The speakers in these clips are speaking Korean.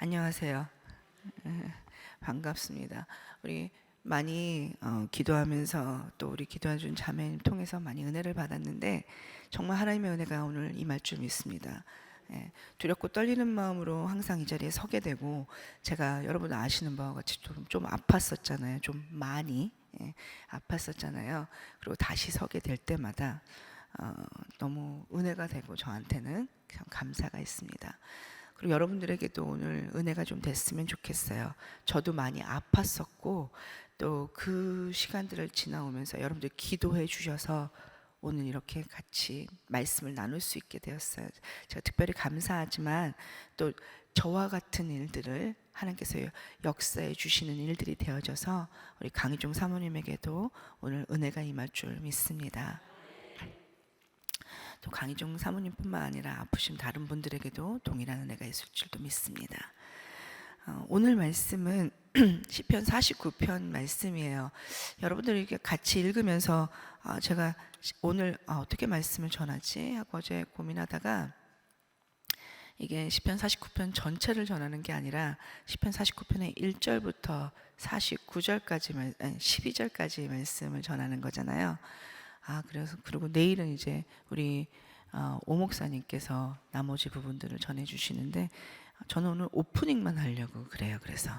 안녕하세요. 예, 반갑습니다. 우리 많이 어, 기도하면서 또 우리 기도해준 자매님 통해서 많이 은혜를 받았는데 정말 하나님의 은혜가 오늘 임할 줄 믿습니다. 예, 두렵고 떨리는 마음으로 항상 이 자리에 서게 되고 제가 여러분 아시는 바와 같이 좀, 좀 아팠었잖아요. 좀 많이 예, 아팠었잖아요. 그리고 다시 서게 될 때마다 어, 너무 은혜가 되고 저한테는 참 감사가 있습니다. 그리고 여러분들에게도 오늘 은혜가 좀 됐으면 좋겠어요. 저도 많이 아팠었고 또 그 시간들을 지나오면서 여러분들 기도해 주셔서 오늘 이렇게 같이 말씀을 나눌 수 있게 되었어요. 제가 특별히 감사하지만 또 저와 같은 일들을 하나님께서 역사해 주시는 일들이 되어져서 우리 강희종 사모님에게도 오늘 은혜가 임할 줄 믿습니다. 또 강희종 사모님뿐만 아니라 아프신 다른 분들에게도 동일한 은혜가 있을 줄도 믿습니다. 어, 오늘 말씀은 시편 49편 말씀이에요. 여러분들이 같이 읽으면서 아, 제가 오늘 아, 어떻게 말씀을 전하지 하고 어제 고민하다가 이게 시편 49편 전체를 전하는 게 아니라 시편 49편의 1절부터 49절까지 말, 아니 12절까지 말씀을 전하는 거잖아요. 아 그래서 그리고 내일은 이제 우리 어, 오 목사님께서 나머지 부분들을 전해 주시는데 저는 오늘 오프닝만 하려고 그래요. 그래서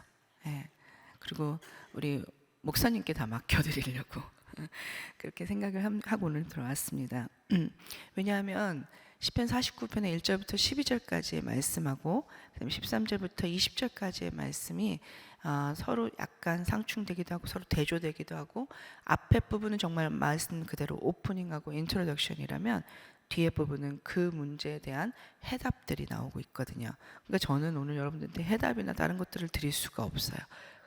예. 그리고 우리 목사님께 다 맡겨드리려고 그렇게 생각을 함- 하고 오늘 들어왔습니다. 왜냐하면 시편 49편의 1절부터 12절까지의 말씀하고 그다음에 13절부터 20절까지의 말씀이 아, 서로 약간 상충되기도 하고 서로 대조되기도 하고 앞에 부분은 정말 말씀 그대로 오프닝하고 인트로덕션이라면 뒤에 부분은 그 문제에 대한 해답들이 나오고 있거든요. 그러니까 저는 오늘 여러분들한테 해답이나 다른 것들을 드릴 수가 없어요.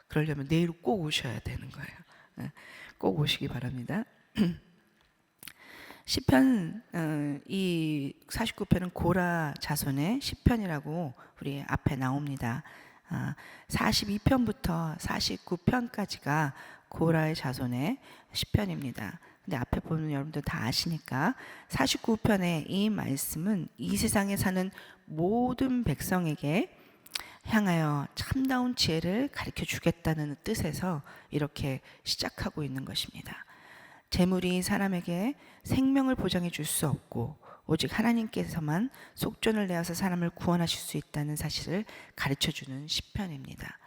그러려면 내일 꼭 오셔야 되는 거예요. 예, 꼭 오시기 바랍니다. 시편 어, 이 49편은 고라 자손의 시편이라고 우리 앞에 나옵니다. 아, 42편부터 49편까지가 고라의 자손의 시편입니다. 근데 앞에 보면 여러분들 다 아시니까 49편의 이 말씀은 이 세상에 사는 모든 백성에게 향하여 참다운 지혜를 가르쳐 주겠다는 뜻에서 이렇게 시작하고 있는 것입니다. 재물이 사람에게 생명을 보장해 줄 수 없고 오직 하나님께서만 속전을 내어서 사람을 구원하실 수 있다는 사실을 가르쳐 주는 시편입니다.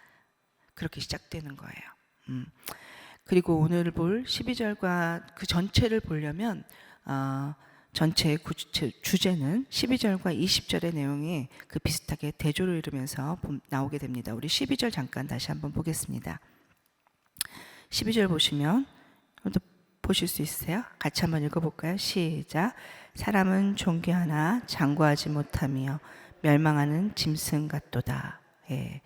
그렇게 시작되는 거예요. 음. 그리고 오늘 볼 12절과 그 전체를 보려면 어, 주- 주제는 12절과 20절의 내용이 그 비슷하게 대조를 이루면서 봄- 나오게 됩니다. 우리 12절 잠깐 다시 한번 보겠습니다. 12절 보시면 또 보실 수 있으세요? 같이 한번 읽어볼까요? 시작. 사람은 존귀하나 장구하지 못하며 멸망하는 짐승 같도다. 예.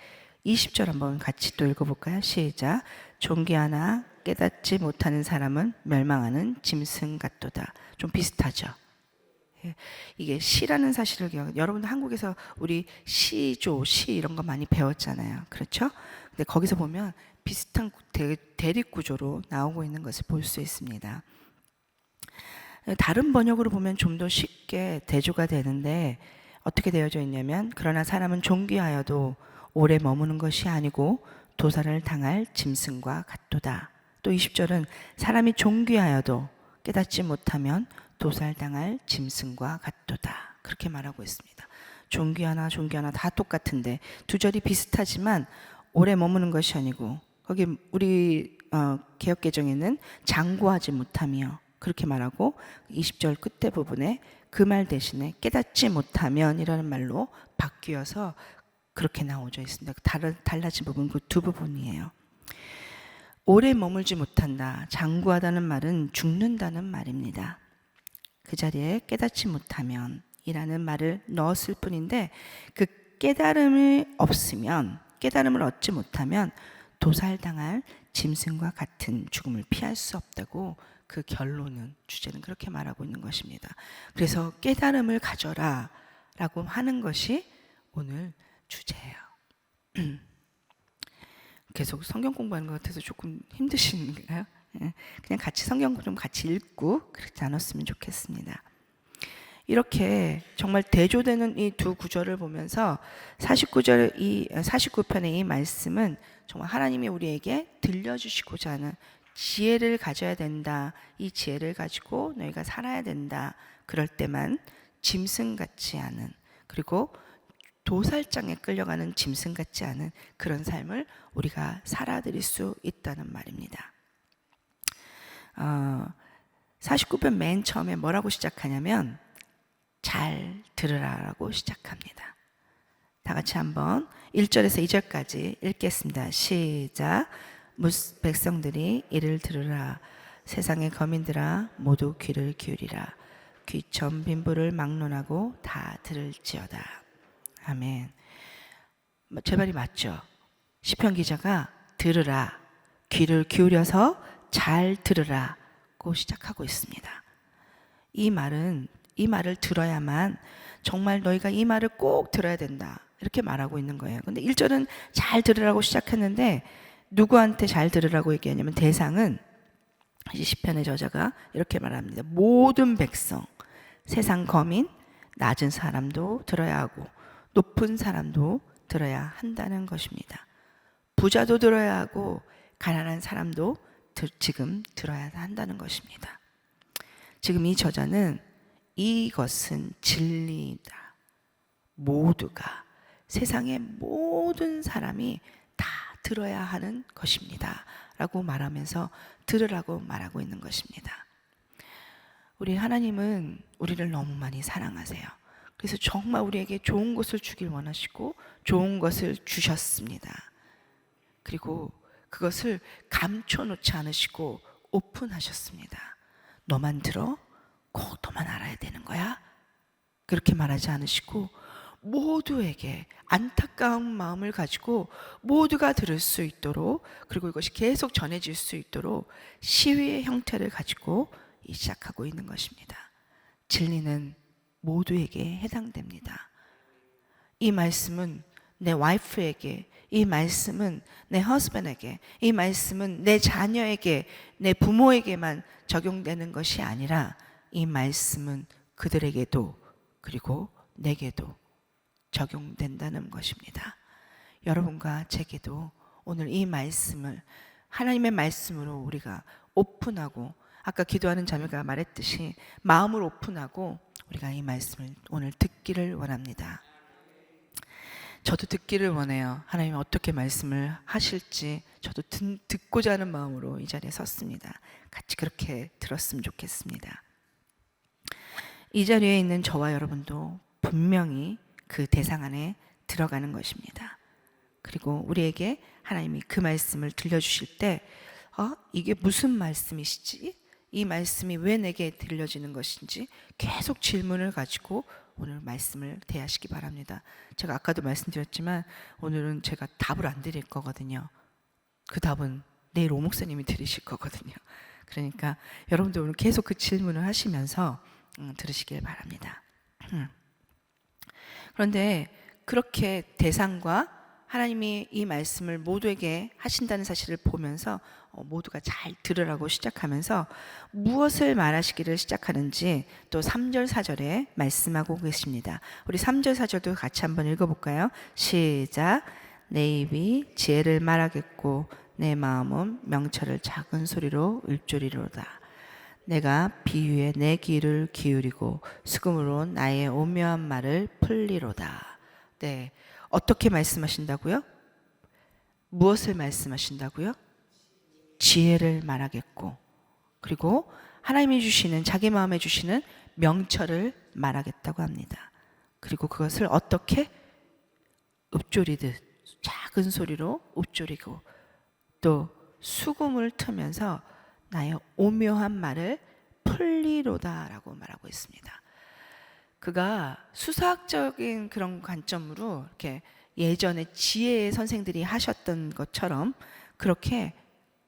20절 한번 같이 또 읽어볼까요? 시작. 존귀하나 깨닫지 못하는 사람은 멸망하는 짐승 같도다. 좀 비슷하죠? 예, 이게 시라는 사실을 기억. 여러분 한국에서 우리 시조, 시 이런 거 많이 배웠잖아요. 그렇죠? 근데 거기서 보면 비슷한 대, 대립 구조로 나오고 있는 것을 볼 수 있습니다. 다른 번역으로 보면 좀 더 쉽게 대조가 되는데 어떻게 되어져 있냐면 그러나 사람은 존귀하여도 오래 머무는 것이 아니고 도살을 당할 짐승과 같도다. 또 20절은 사람이 존귀하여도 깨닫지 못하면 도살당할 짐승과 같도다. 그렇게 말하고 있습니다. 존귀하나 존귀하나 다 똑같은데 두 절이 비슷하지만 오래 머무는 것이 아니고 거기 우리 어, 개혁 개정에는 장구하지 못하며 그렇게 말하고 20절 끝에 부분에 그 말 대신에 깨닫지 못하면이라는 말로 바뀌어서 그렇게 나오져 있습니다. 다른 달라진 부분 그 두 부분이에요. 오래 머물지 못한다. 장구하다는 말은 죽는다는 말입니다. 그 자리에 깨닫지 못하면 이라는 말을 넣었을 뿐인데 그 깨달음이 없으면 깨달음을 얻지 못하면 도살당할 짐승과 같은 죽음을 피할 수 없다고 그 결론은 주제는 그렇게 말하고 있는 것입니다. 그래서 깨달음을 가져라 라고 하는 것이 오늘 주제예요. 계속 성경 공부하는 것 같아서 조금 힘드신가요? 예, 그냥 같이 성경 좀 같이 읽고 그렇지 않았으면 좋겠습니다. 이렇게 정말 대조되는 이 두 구절을 보면서 49절 이 49편의 이 말씀은 정말 하나님이 우리에게 들려주시고자 하는 지혜를 가져야 된다. 이 지혜를 가지고 너희가 살아야 된다. 그럴 때만 짐승 같지 않은 그리고 도살장에 끌려가는 짐승 같지 않은 그런 삶을 우리가 살아드릴 수 있다는 말입니다. 어, 49편 맨 처음에 뭐라고 시작하냐면 잘 들으라라고 시작합니다. 다 같이 한번 1절에서 2절까지 읽겠습니다. 시작. 백성들이 이를 들으라. 세상의 거민들아 모두 귀를 기울이라. 귀천 빈부를 막론하고 다 들을지어다. 아멘. 뭐, 제 말이 맞죠? 시편 기자가 들으라. 귀를 기울여서 잘 들으라고 시작하고 있습니다. 이 말은 이 말을 들어야만 정말 너희가 이 말을 꼭 들어야 된다. 이렇게 말하고 있는 거예요. 근데 1절은 잘 들으라고 시작했는데 누구한테 잘 들으라고 얘기하냐면 대상은 이 시편의 저자가 이렇게 말합니다. 모든 백성, 세상 거민, 낮은 사람도 들어야 하고 높은 사람도 들어야 한다는 것입니다. 부자도 들어야 하고 가난한 사람도 들- 지금 들어야 한다는 것입니다. 지금 이 저자는 이것은 진리이다. 모두가 세상의 모든 사람이 다 들어야 하는 것입니다. 라고 말하면서 들으라고 말하고 있는 것입니다. 우리 하나님은 우리를 너무 많이 사랑하세요. 그래서 정말 우리에게 좋은 것을 주길 원하시고 좋은 것을 주셨습니다. 그리고 그것을 감춰놓지 않으시고 오픈하셨습니다. 너만 들어? 꼭 너만 알아야 되는 거야? 그렇게 말하지 않으시고 모두에게 안타까운 마음을 가지고 모두가 들을 수 있도록 그리고 이것이 계속 전해질 수 있도록 시위의 형태를 가지고 시작하고 있는 것입니다. 진리는 모두에게 해당됩니다. 이 말씀은 내 와이프에게, 이 말씀은 내 허스밴에게, 이 말씀은 내 자녀에게, 내 부모에게만 적용되는 것이 아니라 이 말씀은 그들에게도 그리고 내게도 적용된다는 것입니다. 여러분과 제게도 오늘 이 말씀을 하나님의 말씀으로 우리가 오픈하고 아까 기도하는 자매가 말했듯이 마음을 오픈하고 우리가 이 말씀을 오늘 듣기를 원합니다. 저도 듣기를 원해요. 하나님 어떻게 말씀을 하실지 저도 듣, 듣고자 하는 마음으로 이 자리에 섰습니다. 같이 그렇게 들었으면 좋겠습니다. 이 자리에 있는 저와 여러분도 분명히 그 대상 안에 들어가는 것입니다. 그리고 우리에게 하나님이 그 말씀을 들려주실 때, 어, 이게 무슨 말씀이시지? 이 말씀이 왜 내게 들려지는 것인지 계속 질문을 가지고 오늘 말씀을 대하시기 바랍니다. 제가 아까도 말씀드렸지만 오늘은 제가 답을 안 드릴 거거든요. 그 답은 내일 오 목사님이 들으실 거거든요. 그러니까 여러분들 오늘 계속 그 질문을 하시면서 음, 들으시길 바랍니다. 음. 그런데 그렇게 대상과 하나님이 이 말씀을 모두에게 하신다는 사실을 보면서 어, 모두가 잘 들으라고 시작하면서 무엇을 말하시기를 시작하는지 또 3절 4절에 말씀하고 계십니다. 우리 3절 4절도 같이 한번 읽어 볼까요? 시작 내 입이 지혜를 말하겠고 내 마음은 명철을 작은 소리로 읊조리로다. 내가 비유에 내 귀를 기울이고 수금으로 나의 오묘한 말을 풀리로다. 네. 어떻게 말씀하신다고요? 무엇을 말씀하신다고요? 지혜를 말하겠고, 그리고 하나님이 주시는, 자기 마음에 주시는 명철을 말하겠다고 합니다. 그리고 그것을 어떻게? 읊조리듯 작은 소리로 읊조리고, 또 수금을 트면서 나의 오묘한 말을 풀리로다라고 말하고 있습니다. 그가 수사학적인 그런 관점으로 이렇게 예전에 지혜의 선생들이 하셨던 것처럼 그렇게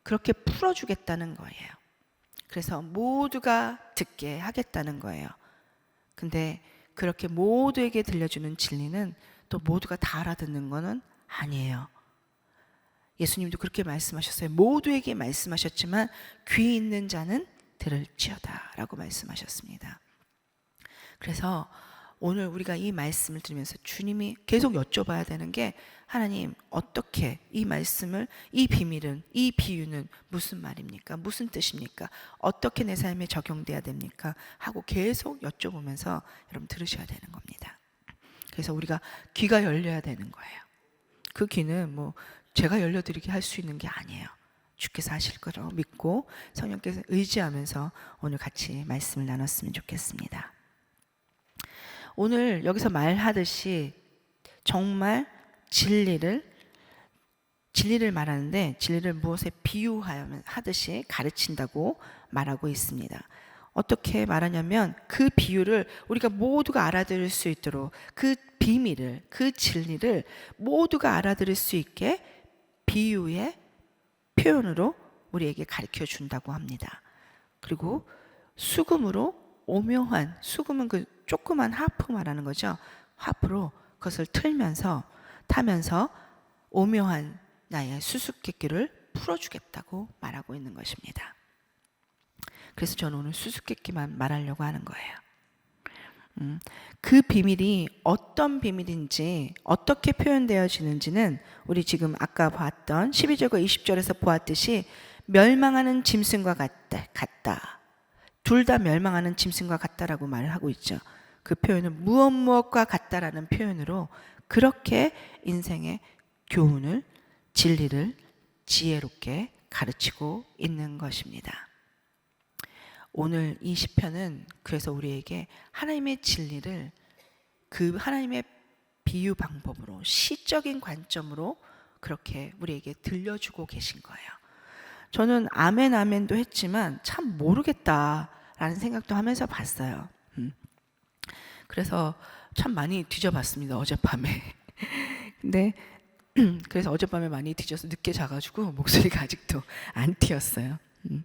그렇게 풀어주겠다는 거예요. 그래서 모두가 듣게 하겠다는 거예요. 근데 그렇게 모두에게 들려주는 진리는 또 모두가 다 알아듣는 거는 아니에요. 예수님도 그렇게 말씀하셨어요. 모두에게 말씀하셨지만 귀 있는 자는 들을지어다라고 말씀하셨습니다. 그래서 오늘 우리가 이 말씀을 들으면서 주님이 계속 여쭤봐야 되는 게 하나님 어떻게 이 말씀을 이 비밀은 이 비유는 무슨 말입니까? 무슨 뜻입니까? 어떻게 내 삶에 적용돼야 됩니까? 하고 계속 여쭤보면서 여러분 들으셔야 되는 겁니다. 그래서 우리가 귀가 열려야 되는 거예요. 그 귀는 뭐 제가 열려드리게 할 수 있는 게 아니에요. 주께서 하실 거라고 믿고 성령께서 의지하면서 오늘 같이 말씀을 나눴으면 좋겠습니다. 오늘 여기서 말하듯이 정말 진리를 진리를 말하는데 진리를 무엇에 비유하듯이 가르친다고 말하고 있습니다. 어떻게 말하냐면 그 비유를 우리가 모두가 알아들을 수 있도록 그 비밀을 그 진리를 모두가 알아들을 수 있게 비유의 표현으로 우리에게 가르쳐 준다고 합니다. 그리고 수금으로 오묘한 수금은 그 조그만 하프 말하는 거죠. 하프로 그것을 틀면서 타면서 오묘한 나의 수수께끼를 풀어주겠다고 말하고 있는 것입니다. 그래서 저는 오늘 수수께끼만 말하려고 하는 거예요. 음, 그 비밀이 어떤 비밀인지 어떻게 표현되어지는지는 우리 지금 아까 봤던 12절과 20절에서 보았듯이 멸망하는 짐승과 같다. 같다. 둘 다 멸망하는 짐승과 같다라고 말을 하고 있죠. 그 표현은 무엇 무엇과 같다라는 표현으로 그렇게 인생의 교훈을 진리를 지혜롭게 가르치고 있는 것입니다. 오늘 이 시편은 그래서 우리에게 하나님의 진리를 그 하나님의 비유 방법으로 시적인 관점으로 그렇게 우리에게 들려주고 계신 거예요. 저는 아멘 아멘도 했지만 참 모르겠다라는 생각도 하면서 봤어요. 음. 그래서 참 많이 뒤져봤습니다 어젯밤에. 근데 그래서 어젯밤에 많이 뒤져서 늦게 자가지고 목소리가 아직도 안 튀었어요. 음.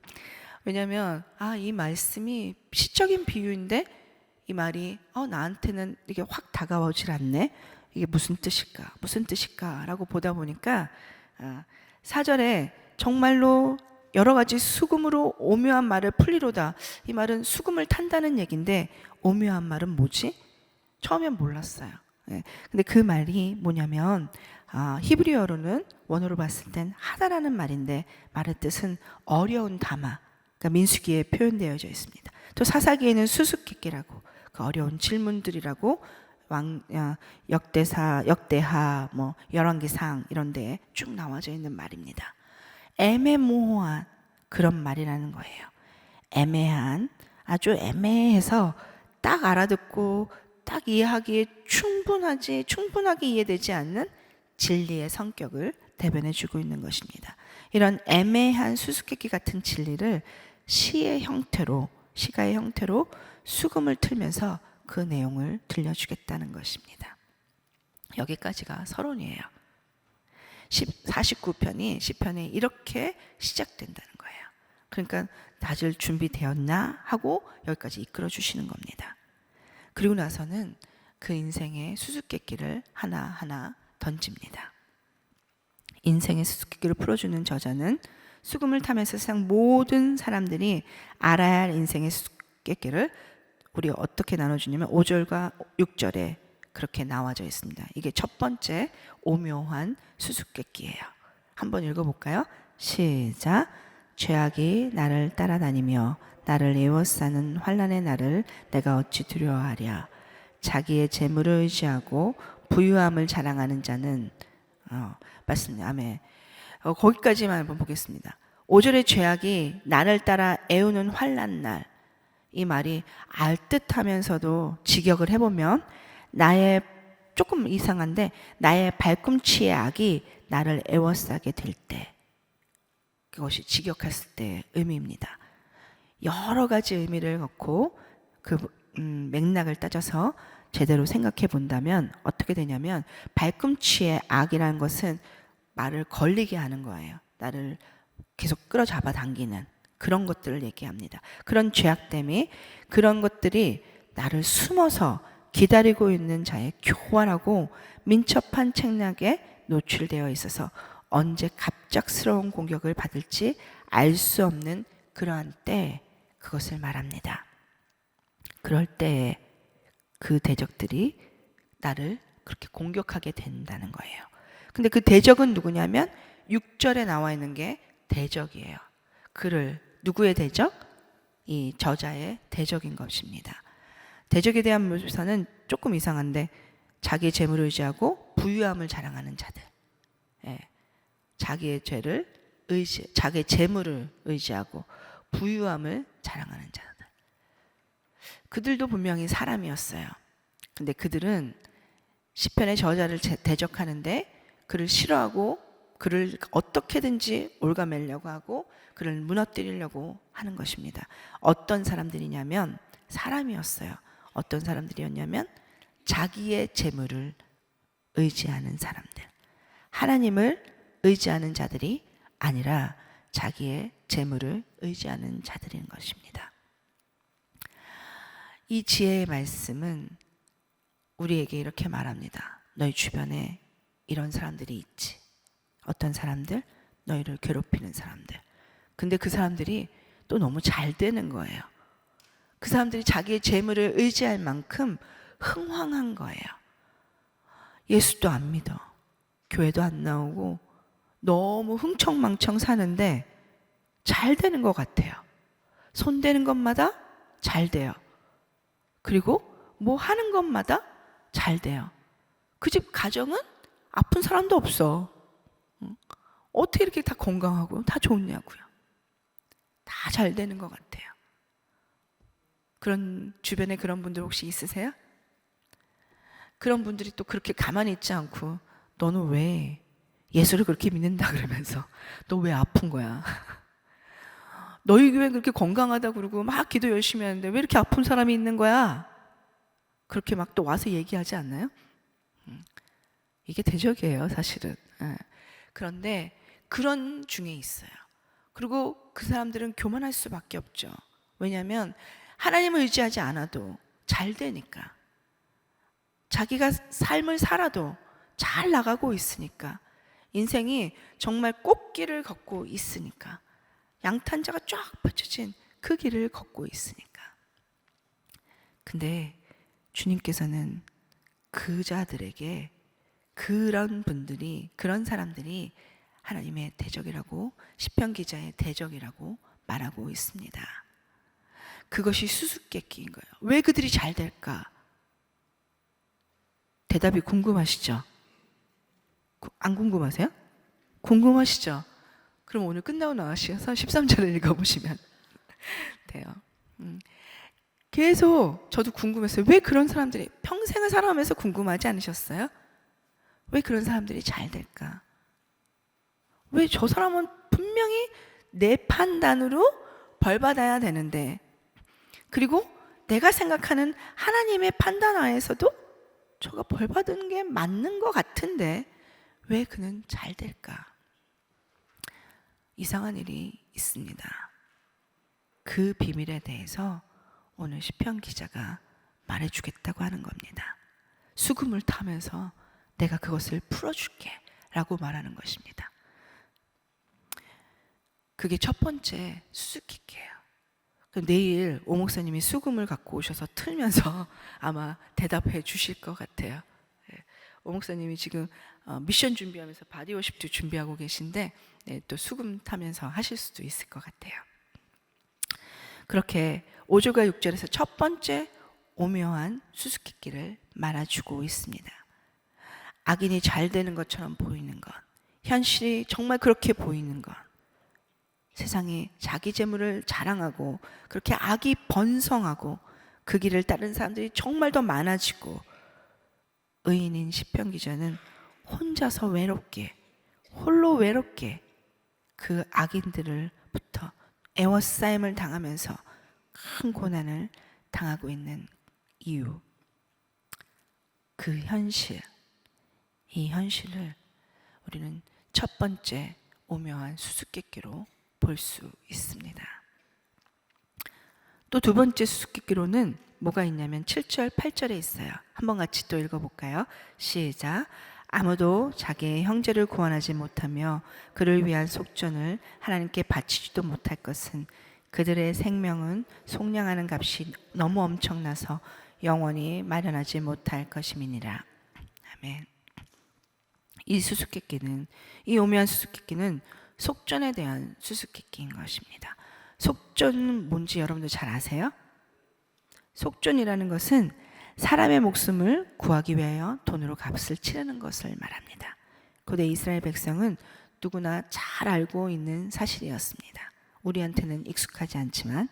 왜냐하면 아 이 말씀이 시적인 비유인데 이 말이 어 나한테는 이게 확 다가오질 않네. 이게 무슨 뜻일까? 무슨 뜻일까?라고 보다 보니까 아, 사절에 정말로 여러 가지 수금으로 오묘한 말을 풀리로다. 이 말은 수금을 탄다는 얘긴데 오묘한 말은 뭐지? 처음엔 몰랐어요. 네. 근데 그 말이 뭐냐면 아, 히브리어로는 원어로 봤을 땐 하다라는 말인데 말의 뜻은 어려운 담아. 그러니까 민수기에 표현되어져 있습니다. 또 사사기에는 수수께끼라고 그 어려운 질문들이라고 왕 야, 역대사, 역대하, 뭐 열왕기상 이런 데에 쭉 나와져 있는 말입니다. 애매모호한 그런 말이라는 거예요. 애매한 아주 애매해서 딱 알아듣고 딱 이해하기에 충분하지 충분하게 이해되지 않는 진리의 성격을 대변해 주고 있는 것입니다. 이런 애매한 수수께끼 같은 진리를 시의 형태로 시가의 형태로 수금을 틀면서 그 내용을 들려주겠다는 것입니다. 여기까지가 서론이에요. 49편이 10편이 이렇게 시작된다는 거예요. 그러니까 다들 준비되었나 하고 여기까지 이끌어 주시는 겁니다. 그리고 나서는 그 인생의 수수께끼를 하나하나 던집니다. 인생의 수수께끼를 풀어주는 저자는 수금을 타면서 세상 모든 사람들이 알아야 할 인생의 수수께끼를 우리 어떻게 나눠주냐면 5절과 6절에 그렇게 나와져 있습니다. 이게 첫 번째 오묘한 수수께끼예요. 한번 읽어볼까요? 시작. 죄악이 나를 따라다니며 나를 에워싸는 환란의 날을 내가 어찌 두려워하랴. 자기의 재물을 의지하고 부유함을 자랑하는 자는 어, 맞습니다. 아멘. 어, 거기까지만 한번 보겠습니다. 5절의 죄악이 나를 따라 애우는 환란 날. 이 말이 알듯하면서도 직역을 해보면 나의 조금 이상한데 나의 발꿈치의 악이 나를 애워싸게 될 때. 그것이 직역했을 때 의미입니다. 여러 가지 의미를 갖고 그 음, 맥락을 따져서 제대로 생각해 본다면 어떻게 되냐면 발꿈치의 악이라는 것은 말을 걸리게 하는 거예요. 나를 계속 끌어잡아 당기는 그런 것들을 얘기합니다. 그런 죄악됨이 그런 것들이 나를 숨어서 기다리고 있는 자의 교활하고 민첩한 책략에 노출되어 있어서 언제 갑작스러운 공격을 받을지 알 수 없는 그러한 때 그것을 말합니다. 그럴 때에 그 대적들이 나를 그렇게 공격하게 된다는 거예요. 근데 그 대적은 누구냐면 6절에 나와 있는 게 대적이에요. 그를 누구의 대적? 이 저자의 대적인 것입니다. 대적에 대한 묘사는 조금 이상한데 자기의 재물을 의지하고 부유함을 자랑하는 자들. 예. 자기의 죄를 의지, 자기의 재물을 의지하고 부유함을 자랑하는 자들. 그들도 분명히 사람이었어요. 근데 그들은 시편의 저자를 제- 대적하는데 그를 싫어하고 그를 어떻게든지 올가매려고 하고 그를 무너뜨리려고 하는 것입니다. 어떤 사람들이냐면 사람이었어요. 어떤 사람들이었냐면 자기의 재물을 의지하는 사람들. 하나님을 의지하는 자들이 아니라 자기의 재물을 의지하는 자들인 것입니다. 이 지혜의 말씀은 우리에게 이렇게 말합니다. 너희 주변에 이런 사람들이 있지. 어떤 사람들? 너희를 괴롭히는 사람들. 근데 그 사람들이 또 너무 잘 되는 거예요. 그 사람들이 자기의 재물을 의지할 만큼 흥황한 거예요. 예수도 안 믿어. 교회도 안 나오고 너무 흥청망청 사는데 잘 되는 것 같아요. 손 대는 것마다 잘 돼요. 그리고 뭐 하는 것마다 잘 돼요. 그 집 가정은 아픈 사람도 없어. 응? 어떻게 이렇게 다 건강하고 다 좋냐고요. 다 잘 되는 것 같아요. 그런 주변에 그런 분들 혹시 있으세요? 그런 분들이 또 그렇게 가만히 있지 않고 너는 왜 예수를 그렇게 믿는다 그러면서 너 왜 아픈 거야? 너희 교회 그렇게 건강하다 그러고 막 기도 열심히 하는데 왜 이렇게 아픈 사람이 있는 거야? 그렇게 막 또 와서 얘기하지 않나요? 음, 이게 대적이에요, 사실은. 예. 그런데 그런 중에 있어요. 그리고 그 사람들은 교만할 수밖에 없죠. 왜냐하면 하나님을 의지하지 않아도 잘 되니까. 자기가 삶을 살아도 잘 나가고 있으니까. 인생이 정말 꽃길을 걷고 있으니까. 양탄자가 쫙 펼쳐진 그 길을 걷고 있으니까. 근데 주님께서는 그 자들에게 그런 분들이 그런 사람들이 하나님의 대적이라고 시편 기자의 대적이라고 말하고 있습니다. 그것이 수수께끼인 거예요. 왜 그들이 잘 될까? 대답이 궁금하시죠? 구- 안 궁금하세요? 궁금하시죠? 그럼 오늘 끝나고 나가셔서 13절을 읽어보시면 돼요. 음. 계속 저도 궁금했어요. 왜 그런 사람들이 평생을 살아가면서 궁금하지 않으셨어요? 왜 그런 사람들이 잘 될까? 왜 저 사람은 분명히 내 판단으로 벌 받아야 되는데, 그리고 내가 생각하는 하나님의 판단 하에서도 저가 벌 받은 게 맞는 것 같은데, 왜 그는 잘 될까? 이상한 일이 있습니다. 그 비밀에 대해서 오늘 시편 기자가 말해주겠다고 하는 겁니다. 수금을 타면서 내가 그것을 풀어줄게 라고 말하는 것입니다. 그게 첫 번째 수수께끼예요. 그럼 내일 오 목사님이 수금을 갖고 오셔서 틀면서 아마 대답해 주실 것 같아요. 예. 오 목사님이 지금 어, 미션 준비하면서 바디워십도 준비하고 계신데 네, 또 수금 타면서 하실 수도 있을 것 같아요. 그렇게 5절과 6절에서 첫 번째 오묘한 수수께끼를 말아주고 있습니다. 악인이 잘 되는 것처럼 보이는 것, 현실이 정말 그렇게 보이는 것, 세상에 자기 재물을 자랑하고 그렇게 악이 번성하고 그 길을 따른 사람들이 정말 더 많아지고 의인인 시편 기자는 혼자서 외롭게 홀로 외롭게 그 악인들을부터 애워싸임을 당하면서 큰 고난을 당하고 있는 이유. 그 현실 이 현실을 우리는 첫 번째 오묘한 수수께끼로 볼 수 있습니다. 또 두 번째 수수께끼로는 뭐가 있냐면 7절, 8절에 있어요. 한번 같이 또 읽어볼까요? 시작. 아무도 자기의 형제를 구원하지 못하며 그를 위한 속전을 하나님께 바치지도 못할 것은 그들의 생명은 속량하는 값이 너무 엄청나서 영원히 마련하지 못할 것임이니라. 아멘. 이 수수께끼는 이 오묘한 수수께끼는 속전에 대한 수수께끼인 것입니다. 속전은 뭔지 여러분들 잘 아세요? 속전이라는 것은 사람의 목숨을 구하기 위하여 돈으로 값을 치르는 것을 말합니다. 고대 이스라엘 백성은 누구나 잘 알고 있는 사실이었습니다. 우리한테는 익숙하지 않지만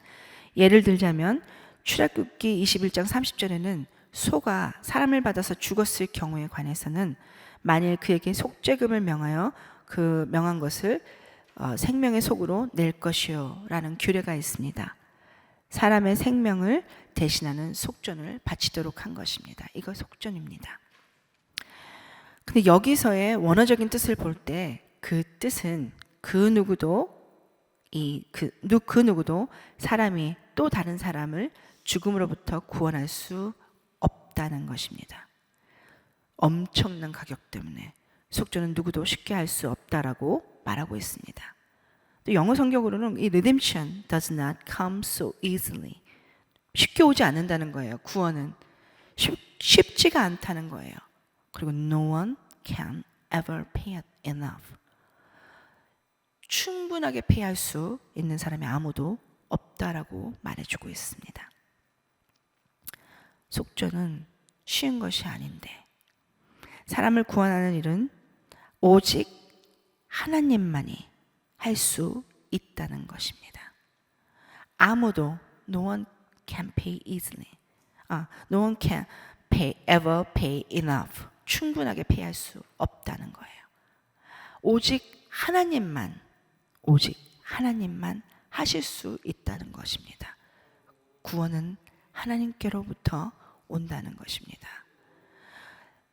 예를 들자면 출애굽기 21장 30절에는 소가 사람을 받아서 죽었을 경우에 관해서는 만일 그에게 속죄금을 명하여 그 명한 것을 어, 생명의 속으로 낼 것이요라는 규례가 있습니다. 사람의 생명을 대신하는 속전을 바치도록 한 것입니다. 이거 속전입니다. 근데 여기서의 원어적인 뜻을 볼 때 그 뜻은 그 누구도 이그 그 누구도 사람이 또 다른 사람을 죽음으로부터 구원할 수 없다는 것입니다. 엄청난 가격 때문에 속전은 누구도 쉽게 할 수 없다라고 말하고 있습니다. 또 영어 성경으로는 이 redemption does not come so easily. 쉽게 오지 않는다는 거예요. 구원은 쉽, 쉽지가 않다는 거예요. 그리고 no one can ever pay it enough. 충분하게 페이할 수 있는 사람이 아무도 없다라고 말해주고 있습니다. 속전은 쉬운 것이 아닌데 사람을 구원하는 일은 오직 하나님만이 할 수 있다는 것입니다. 아무도 no one can pay easily. 아, no one can pay ever pay enough. 충분하게 페이할 수 없다는 거예요. 오직 하나님만 오직 하나님만 하실 수 있다는 것입니다. 구원은 하나님께로부터 온다는 것입니다.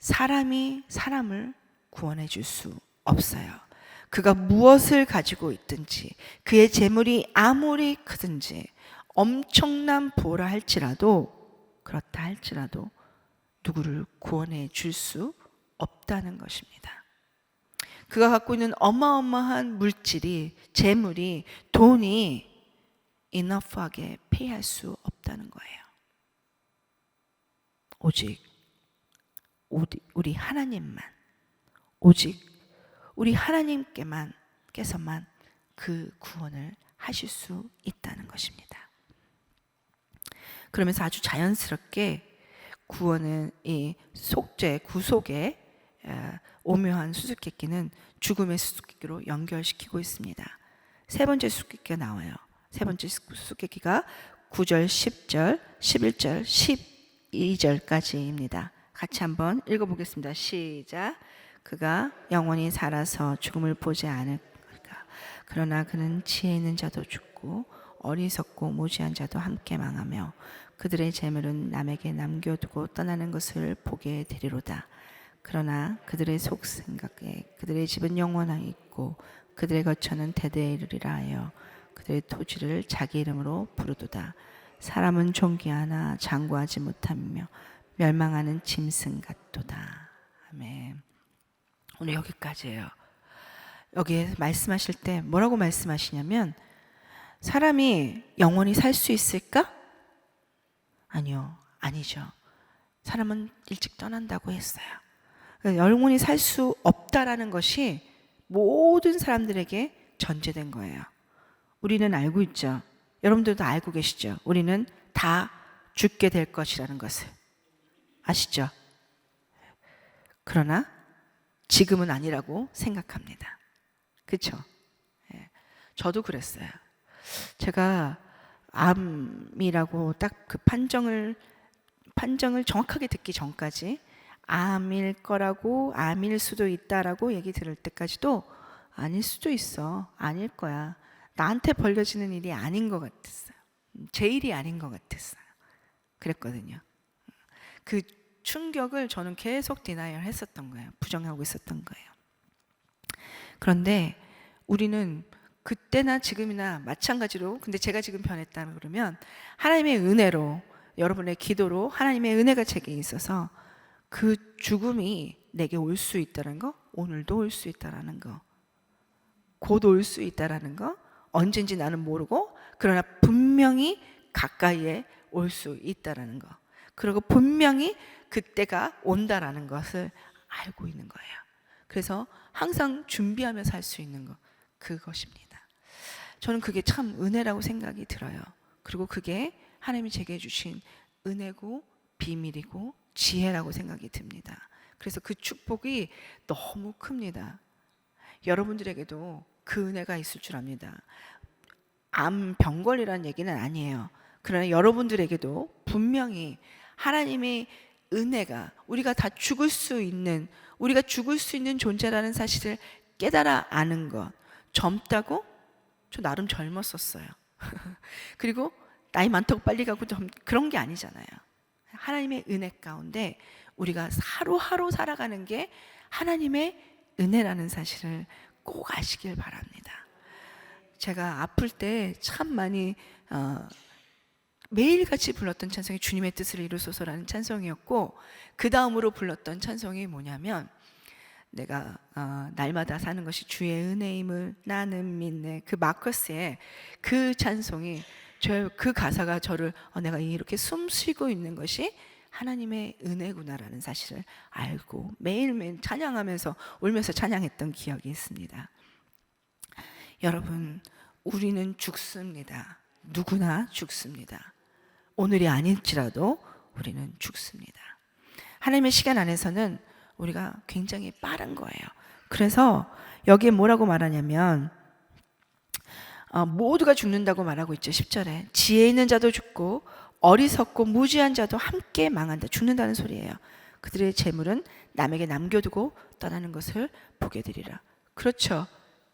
사람이 사람을 구원해 줄 수 없어요. 그가 무엇을 가지고 있든지, 그의 재물이 아무리 크든지, 엄청난 보라 할지라도, 그렇다 할지라도, 누구를 구원해 줄 수 없다는 것입니다. 그가 갖고 있는 어마어마한 물질이, 재물이, 돈이 인너프하게 페이할 수 없다는 거예요. 오직 우리 하나님만, 오직 우리 하나님께만, 께서만 그 구원을 하실 수 있다는 것입니다. 그러면서 아주 자연스럽게 구원은 이 속죄, 구속의 오묘한 수수께끼는 죽음의 수수께끼로 연결시키고 있습니다. 세 번째 수수께끼가 나와요. 세 번째 수수께끼가 9절, 10절, 11절, 12절까지입니다. 같이 한번 읽어보겠습니다. 시작. 그가 영원히 살아서 죽음을 보지 않을까. 그러나 그는 지혜 있는 자도 죽고 어리석고 무지한 자도 함께 망하며 그들의 재물은 남에게 남겨두고 떠나는 것을 보게 되리로다. 그러나 그들의 속 생각에 그들의 집은 영원하게 있고 그들의 거처는 대대에 이르리라 하여 그들의 토지를 자기 이름으로 부르도다. 사람은 존귀하나 장구하지 못하며 멸망하는 짐승 같도다. 아멘. 오늘 여기까지예요. 여기에 말씀하실 때 뭐라고 말씀하시냐면 사람이 영원히 살 수 있을까? 아니요. 아니죠. 사람은 일찍 떠난다고 했어요. 영원히 살 수 없다라는 것이 모든 사람들에게 전제된 거예요. 우리는 알고 있죠. 여러분들도 알고 계시죠. 우리는 다 죽게 될 것이라는 것을. 아시죠? 그러나 지금은 아니라고 생각합니다. 그렇죠? 저도 그랬어요. 제가 암이라고 딱 그 판정을 판정을 정확하게 듣기 전까지 암일 거라고 암일 수도 있다라고 얘기 들을 때까지도 아닐 수도 있어 아닐 거야 나한테 벌려지는 일이 아닌 것 같았어요 제 일이 아닌 것 같았어요 그랬거든요 그 충격을 저는 계속 디나이얼 했었던 거예요 부정하고 있었던 거예요 그런데 우리는 그때나 지금이나 마찬가지로 근데 제가 지금 변했다 그러면 하나님의 은혜로 여러분의 기도로 하나님의 은혜가 제게 있어서 그 죽음이 내게 올 수 있다는 거, 오늘도 올 수 있다라는 거, 곧 올 수 있다라는 거, 언젠지 나는 모르고 그러나 분명히 가까이에 올 수 있다라는 거. 그리고 분명히 그때가 온다라는 것을 알고 있는 거예요. 그래서 항상 준비하며 살 수 있는 것 그것입니다. 저는 그게 참 은혜라고 생각이 들어요. 그리고 그게 하나님이 제게 주신 은혜고 비밀이고 지혜라고 생각이 듭니다. 그래서 그 축복이 너무 큽니다. 여러분들에게도 그 은혜가 있을 줄 압니다. 암 병걸이라는 얘기는 아니에요. 그러나 여러분들에게도 분명히 하나님의 은혜가 우리가 다 죽을 수 있는 우리가 죽을 수 있는 존재라는 사실을 깨달아 아는 것 젊다고 저 나름 젊었었어요. 그리고 나이 많다고 빨리 가고 좀 그런 게 아니잖아요. 하나님의 은혜 가운데 우리가 하루하루 살아가는 게 하나님의 은혜라는 사실을 꼭 아시길 바랍니다. 제가 아플 때 참 많이 어, 매일같이 불렀던 찬송이 주님의 뜻을 이루소서라는 찬송이었고 그 다음으로 불렀던 찬송이 뭐냐면 내가 어, 날마다 사는 것이 주의 은혜임을 나는 믿네 그 마커스의 그 찬송이 저 그 가사가 저를 어, 내가 이렇게 숨 쉬고 있는 것이 하나님의 은혜구나라는 사실을 알고 매일매일 찬양하면서 울면서 찬양했던 기억이 있습니다. 여러분, 우리는 죽습니다. 누구나 죽습니다. 오늘이 아닐지라도 우리는 죽습니다. 하나님의 시간 안에서는 우리가 굉장히 빠른 거예요. 그래서 여기에 뭐라고 말하냐면 어, 모두가 죽는다고 말하고 있죠. 10절에 지혜 있는 자도 죽고 어리석고 무지한 자도 함께 망한다. 죽는다는 소리예요. 그들의 재물은 남에게 남겨두고 떠나는 것을 보게 되리라. 그렇죠.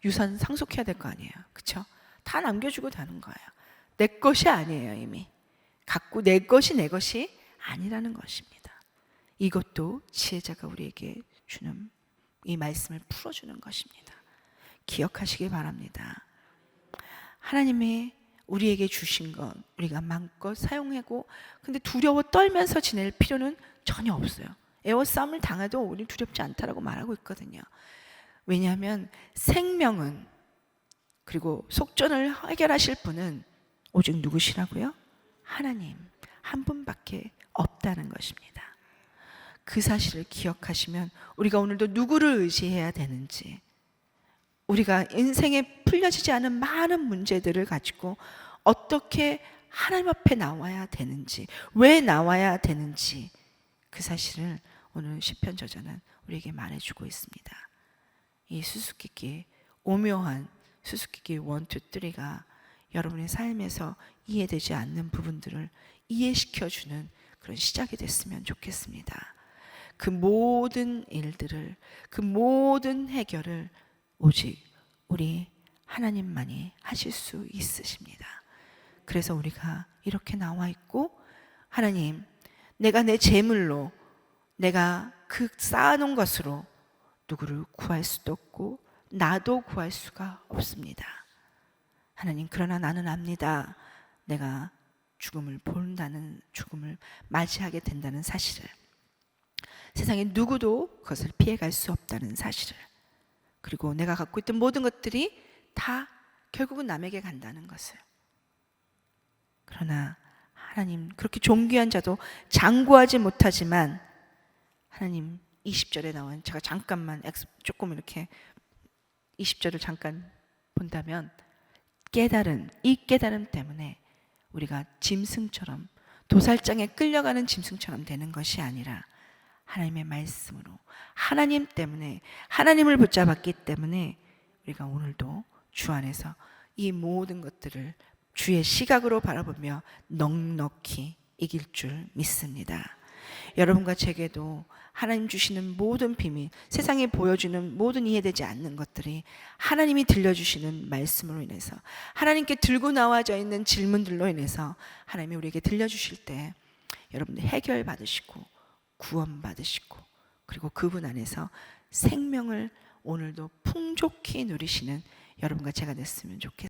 유산 상속해야 될 거 아니에요. 그렇죠? 다 남겨주고 다는 거예요. 내 것이 아니에요, 이미. 갖고 내 것이 내 것이 아니라는 것입니다. 이것도 지혜자가 우리에게 주는 이 말씀을 풀어주는 것입니다. 기억하시기 바랍니다. 하나님이 우리에게 주신 것 우리가 마음껏 사용하고 근데 두려워 떨면서 지낼 필요는 전혀 없어요. 에어싸움을 당해도 우리 두렵지 않다라고 말하고 있거든요. 왜냐하면 생명은 그리고 속전을 해결하실 분은 오직 누구시라고요? 하나님 한 분밖에 없다는 것입니다. 그 사실을 기억하시면 우리가 오늘도 누구를 의지해야 되는지 우리가 인생에 풀려지지 않은 많은 문제들을 가지고 어떻게 하나님 앞에 나와야 되는지, 왜 나와야 되는지 그 사실을 오늘 시편 저자는 우리에게 말해주고 있습니다. 이 수수께끼 오묘한 수수께끼 원투 쓰리가 여러분의 삶에서 이해되지 않는 부분들을 이해시켜주는 그런 시작이 됐으면 좋겠습니다. 그 모든 일들을, 그 모든 해결을 오직 우리 하나님만이 하실 수 있으십니다. 그래서 우리가 이렇게 나와 있고, 하나님, 내가 내 재물로, 내가 그 쌓아놓은 것으로 누구를 구할 수도 없고, 나도 구할 수가 없습니다. 하나님, 그러나 나는 압니다. 내가 죽음을 본다는, 죽음을 맞이하게 된다는 사실을. 세상에 누구도 그것을 피해갈 수 없다는 사실을. 그리고 내가 갖고 있던 모든 것들이 다 결국은 남에게 간다는 것을. 그러나 하나님 그렇게 존귀한 자도 장구하지 못하지만 하나님 20절에 나온 제가 잠깐만 조금 이렇게 20절을 잠깐 본다면 깨달은 이 깨달음 때문에 우리가 짐승처럼 도살장에 끌려가는 짐승처럼 되는 것이 아니라 하나님의 말씀으로 하나님 때문에 하나님을 붙잡았기 때문에 우리가 오늘도 주 안에서 이 모든 것들을 주의 시각으로 바라보며 넉넉히 이길 줄 믿습니다. 여러분과 제게도 하나님 주시는 모든 비밀, 세상에 보여주는 모든 이해되지 않는 것들이 하나님이 들려주시는 말씀으로 인해서 하나님께 들고 나와져 있는 질문들로 인해서 하나님이 우리에게 들려주실 때 여러분들 해결 받으시고 구원 받으시고 그리고 그분 안에서 생명을 오늘도 풍족히 누리시는 여러분과 제가 됐으면 좋겠습니다.